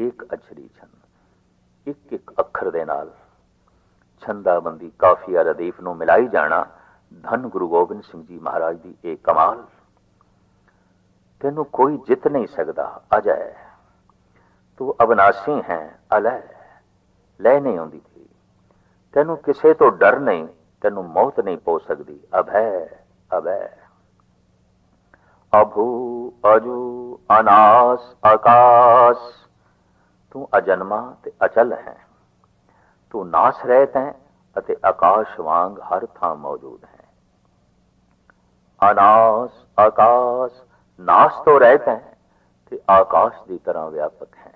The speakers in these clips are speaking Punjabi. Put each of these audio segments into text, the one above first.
ਏਕ ਅਛਰੀ ਛੰਦ ਇੱਕ ਇੱਕ ਅੱਖਰ ਦੇ ਨਾਲ। ਛੰਦਾਬੰਦੀ ਕਾਫੀਆ ਰਦੀਫ ਨੂੰ ਮਿਲਾਈ ਜਾਣਾ ਧੰਨ ਗੁਰੂ ਗੋਬਿੰਦ ਸਿੰਘ ਜੀ ਮਹਾਰਾਜ ਦੀ ਇਹ ਕਮਾਲ। ਤੈਨੂੰ ਕੋਈ ਜਿੱਤ ਨਹੀਂ ਸਕਦਾ, ਅਜੈ। ਤੂੰ ਅਬਨਾਸੀ ਹੈ, ਅਲੈ। ਲੈ ਨਹੀਂ ਆਉਂਦੀ ਥੀ ਤੈਨੂੰ ਕਿਸੇ ਤੋਂ ਡਰ ਨਹੀਂ, ਤੈਨੂੰ ਮੌਤ ਨਹੀਂ ਪੋ ਸਕਦੀ, ਅਭੈ ਅਭੈ। ਅਭੂ ਅਜੂ ਅਨਾਸ ਆਕਾਸ਼ ਤੂੰ ਅਜਨਮਾ ਤੇ ਅਚਲ ਹੈ ਤੂੰ ਨਾਸ ਰਹਿਤ ਹੈ ਅਤੇ ਆਕਾਸ਼ ਵਾਂਗ ਹਰ ਥਾਂ ਮੌਜੂਦ ਹੈ ਅਨਾਸ ਆਕਾਸ਼ ਨਾਸ ਤੋਂ ਰਹਿਤ ਹੈ ਤੇ ਆਕਾਸ਼ ਦੀ ਤਰ੍ਹਾਂ ਵਿਆਪਕ ਹੈ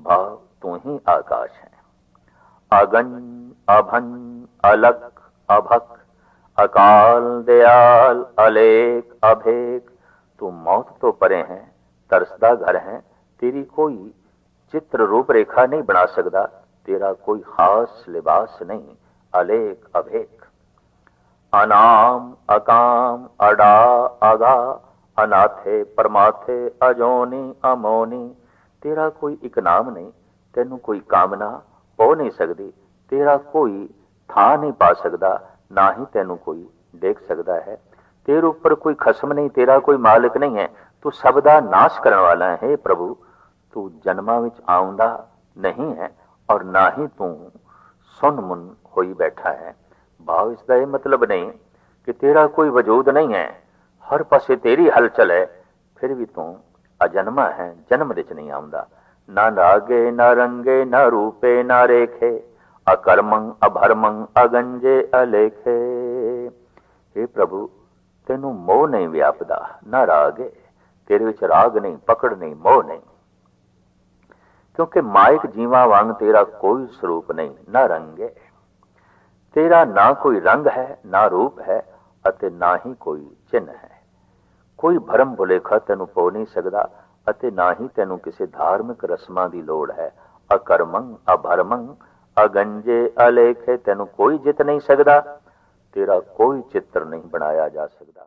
ਭਾਵ ਤੂੰ ਹੀ ਆਕਾਸ਼ ਹੈ ਅਗਨ ਅਭਨ ਅਲਕ ਅਭਕ ਅਕਾਲ ਦਿਆਲ ਅਲੇਕ ਅਭੇਕ ਤੂੰ ਮੌਤ ਤੋਂ ਪਰੇ ਹੈ ਤਰਸਦਾ ਘਰ ਹੈ ਤੇਰੀ ਕੋਈ ਚਿੱਤਰ ਰੂਪ ਰੇਖਾ ਨਹੀਂ ਬਣਾ ਸਕਦਾ, ਤੇਰਾ ਕੋਈ ਖਾਸ ਲਿਬਾਸ ਨਹੀਂ ਅਲੇਕ ਅਭੇਕ ਅਨਾਮ, ਅਕਾਮ, ਅਡਾ, ਅਗਾ, ਅਨਾਥੇ, ਪਰਮਾਥੇ, ਅਜੋਨੀ, ਅਮੋਨੀ, ਤੇਰਾ ਕੋਈ ਇੱਕ ਨਾਮ ਨਹੀਂ, ਤੈਨੂੰ ਕੋਈ ਕਾਮਨਾ ਹੋ ਨਹੀਂ ਸਕਦੀ, ਤੇਰਾ ਕੋਈ ਥਾਂ ਨਹੀਂ ਪਾ ਸਕਦਾ, ਨਾ ਹੀ ਤੈਨੂੰ ਕੋਈ ਦੇਖ ਸਕਦਾ ਹੈ। ਤੇਰੇ ਉੱਪਰ ਕੋਈ ਖਸਮ ਨਹੀਂ, ਤੇਰਾ ਕੋਈ ਮਾਲਕ ਨਹੀਂ ਹੈ, ਤੂੰ ਸਭ ਦਾ ਨਾਸ਼ ਕਰਨ ਵਾਲਾ ਹੈ ਪ੍ਰਭੂ। ਤੂੰ ਜਨਮਾਂ ਵਿੱਚ ਆਉਂਦਾ ਨਹੀਂ ਹੈ ਔਰ ਨਾ ਹੀ ਤੂੰ ਸੁਨ ਮੁਨ ਹੋਈ ਬੈਠਾ ਹੈ। ਭਾਵ ਇਸ ਦਾ ਇਹ ਮਤਲਬ ਨਹੀਂ ਕਿ ਤੇਰਾ ਕੋਈ ਵਜੂਦ ਨਹੀਂ ਹੈ। ਹਰ ਪਾਸੇ ਤੇਰੀ ਹਲਚਲ ਹੈ, ਫਿਰ ਵੀ ਤੂੰ ਅਜਨਮਾ ਹੈ, ਜਨਮ ਵਿੱਚ ਨਹੀਂ ਆਉਂਦਾ। ਨਾ ਰਾਗੇ ਨਾ ਰੰਗੇ, ਨਾ ਰੂਪੇ, ਨਾ ਰੇਖੇ, ਅਕਰਮੰ, ਅਭਰਮੰ, ਅਗੰਜੇ, ਅਲੇਖੇ। हे ਪ੍ਰਭੂ, ਤੈਨੂੰ ਮੋਹ ਨਹੀਂ ਵਿਆਪਦਾ, ਨਾ ਰਾਗ। ਤੇਰੇ ਵਿੱਚ ਰਾਗ ਨਹੀਂ, ਪਕੜ ਨਹੀਂ, ਮੋਹ ਨਹੀਂ। ਕਿਉਂਕਿ ਮਾਇਕ ਜੀਵਾਂ ਵਾਂਗ ਤੇਰਾ ਕੋਈ ਸਰੂਪ ਨਹੀਂ, ਨਾ ਰੰਗੇ। ਤੇਰਾ ਨਾ ਕੋਈ ਰੰਗ ਹੈ, ਨਾ ਰੂਪ ਹੈ ਅਤੇ ਨਾ ਹੀ ਕੋਈ ਚਿੰਨ ਹੈ। ਕੋਈ ਭਰਮ ਭੁਲੇਖਾ ਤੈਨੂੰ ਪੋ ਨਹੀਂ ਸਕਦਾ ਅਤੇ ਨਾ ਹੀ ਤੈਨੂੰ ਕਿਸੇ ਧਾਰਮਿਕ ਰਸਮਾਂ ਦੀ ਲੋੜ ਹੈ। ਅਕਰਮੰ, ਅਭਰਮੰ, ਅਗੰਜੇ ਅਲੇਖੇ ਤੈਨੂੰ ਕੋਈ ਜਿੱਤ ਨਹੀਂ ਸਕਦਾ। ਤੇਰਾ ਕੋਈ ਚਿੱਤਰ ਨਹੀਂ ਬਣਾਇਆ ਜਾ ਸਕਦਾ।